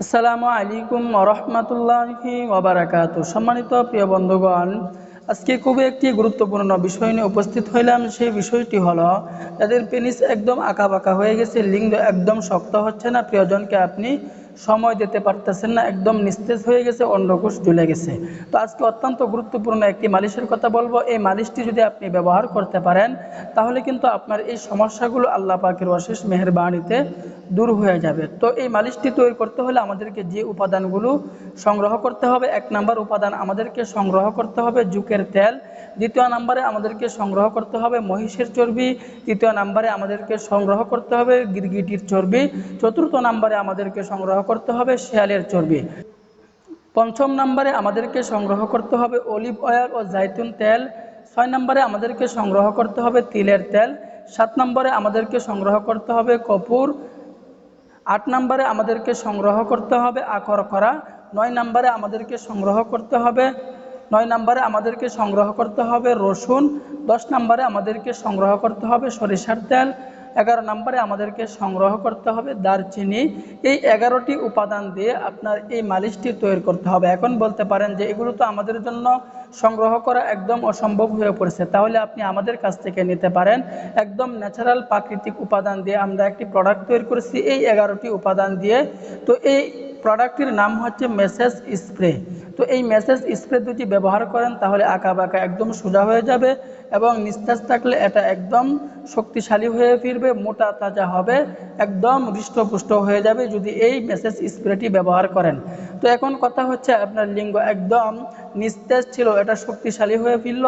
আসসালামু আলাইকুম রহমতুল্লাহি ওবরাকাত সম্মানিত প্রিয় বন্ধুগণ, আজকে খুবই একটি গুরুত্বপূর্ণ বিষয় নিয়ে উপস্থিত হইলাম। সেই বিষয়টি হলো, যাদের পেনিস একদম আঁকা বাঁকা হয়ে গেছে, লিঙ্গ একদম শক্ত হচ্ছে না, প্রিয়জনকে আপনি সময় দিতে পারতেছেন না, একদম নিস্তেজ হয়ে গেছে, অন্ডকোষ ঝুলে গেছে। তো আজকে অত্যন্ত গুরুত্বপূর্ণ একটি মালিশের কথা বলব। এই মালিশটি যদি আপনি ব্যবহার করতে পারেন, তাহলে কিন্তু আপনার এই সমস্যাগুলো আল্লাহ পাকের অশেষ মেহরবানিতে দূর হয়ে যাবে। তো এই মালিশটি তৈরি করতে হলে আমাদেরকে যে উপাদানগুলো সংগ্রহ করতে হবে, এক নাম্বার উপাদান আমাদেরকে সংগ্রহ করতে হবে জুকের তেল, দ্বিতীয় নাম্বারে আমাদেরকে সংগ্রহ করতে হবে মহিষের চর্বি, তৃতীয় নাম্বারে আমাদেরকে সংগ্রহ করতে হবে গিরগিটির চর্বি, চতুর্থ নাম্বারে আমাদেরকে সংগ্রহ করতে হবে শেয়ালের চর্বি। পঞ্চম নম্বরে আমাদেরকে সংগ্রহ করতে হবে অলিভ অয়েল ও জাইতুন তেল। ছয় নম্বরে আমাদেরকে সংগ্রহ করতে হবে তিলের তেল। সাত নম্বরে আমাদেরকে সংগ্রহ করতে হবে কপুর। আট নম্বরে আমাদেরকে সংগ্রহ করতে হবে আকর করা। নয় নম্বরে আমাদেরকে সংগ্রহ করতে হবে নয় নম্বরে আমাদেরকে সংগ্রহ করতে হবে রসুন। দশ নম্বরে আমাদেরকে সংগ্রহ করতে হবে সরিষার তেল। এগারো নম্বরে আমাদেরকে সংগ্রহ করতে হবে দারচিনি। এই এগারোটি উপাদান দিয়ে আপনার এই মালিশটি তৈরি করতে হবে। এখন বলতে পারেন যে এগুলো তো আমাদের জন্য সংগ্রহ করা একদম অসম্ভব হয়ে পড়েছে। তাহলে আপনি আমাদের কাছ থেকে নিতে পারেন। একদম ন্যাচারাল প্রাকৃতিক উপাদান দিয়ে আমরা একটি প্রোডাক্ট তৈরি করেছি। এই এগারোটি উপাদান দিয়ে। তো এই প্রোডাক্টটির নাম হচ্ছে মেসেজ স্প্রে। তো এই মেসেজ স্প্রে দুটি ব্যবহার করেন, তাহলে আঁকা বাঁকা একদম সোজা হয়ে যাবে এবং নিস্তাজ থাকলে এটা একদম শক্তিশালী হয়ে ফিরবে, মোটা তাজা হবে, একদম হৃষ্টপুষ্ট হয়ে যাবে যদি এই মেসেজ স্প্রেটি ব্যবহার করেন। তো এখন কথা হচ্ছে আপনার লিঙ্গ একদম নিস্তেজ ছিল, এটা শক্তিশালী হয়ে ফিরল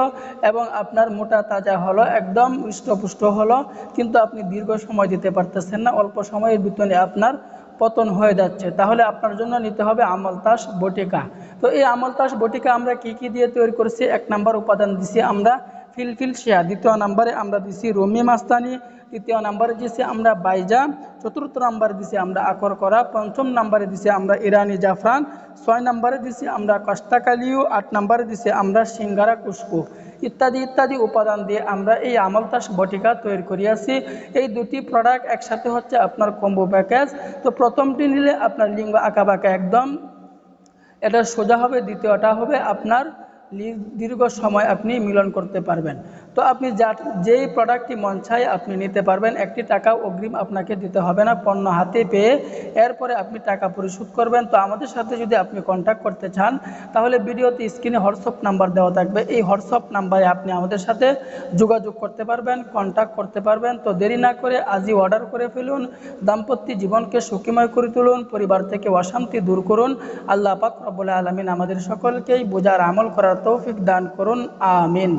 এবং আপনার মোটা তাজা হলো, একদম হৃষ্টপুষ্ট হলো, কিন্তু আপনি দীর্ঘ সময় দিতে পারতেছেন না, অল্প সময়ের ভিতরে আপনার পতন হয়ে যাচ্ছে। তাহলে আপনার জন্য নিতে হবে আমলতাস বটিকা। তো এই আমলতাস বটিকা আমরা কি কি দিয়ে তৈরি করেছি? এক নাম্বার উপাদান দিছি আমরা ফিলফিল শিয়া দ্বিতীয় নাম্বারে আমরা দিছি রমি মাস্তানি, তৃতীয় নাম্বারে দিছি আমরা বাইজা চতুর্থ নাম্বারে দিছি আমরা আকর করা, পঞ্চম নাম্বারে দিছি আমরা ইরানি জাফরান, ছয় নাম্বারে দিছি আমরা কষ্টাকালিউ আট নাম্বারে দিছি আমরা সিঙ্গারা কুসকু ইত্যাদি ইত্যাদি উপাদান দিয়ে আমরা এই আমলতাস বটিকা তৈরি করিয়াছি। এই দুটি প্রোডাক্ট একসাথে হচ্ছে আপনার কম্বো প্যাকেজ তো প্রথমটি নিলে আপনার লিঙ্গ আঁকা বাঁকা একদম। এটা সোজা হবে, দ্বিতীয়টা হবে আপনার দীর্ঘ সময় আপনি মিলন করতে পারবেন। তো আপনি যা যেই প্রোডাক্টটি মন চাই আপনি নিতে পারবেন। একটি টাকা অগ্রিম আপনাকে দিতে হবে না, পণ্য হাতে পেয়ে এরপরে আপনি টাকা পরিশোধ করবেন। তো আমাদের সাথে যদি আপনি কন্ট্যাক্ট করতে চান, তাহলে ভিডিওতে স্ক্রিনে হোয়াটসঅ্যাপ নাম্বার দেওয়া থাকবে। এই হোয়াটসঅ্যাপ নাম্বারে আপনি আমাদের সাথে যোগাযোগ করতে পারবেন কন্ট্যাক্ট করতে পারবেন। তো দেরি না করে আজই অর্ডার করে ফেলুন, দাম্পত্য জীবনকে সুখীময় করে তুলুন, পরিবার থেকে অশান্তি দূর করুন। আল্লাহ পাক রব্বুল আলমিন আমাদের সকলকেই বোঝার আমল করার তৌফিক দান করুন। আমিন।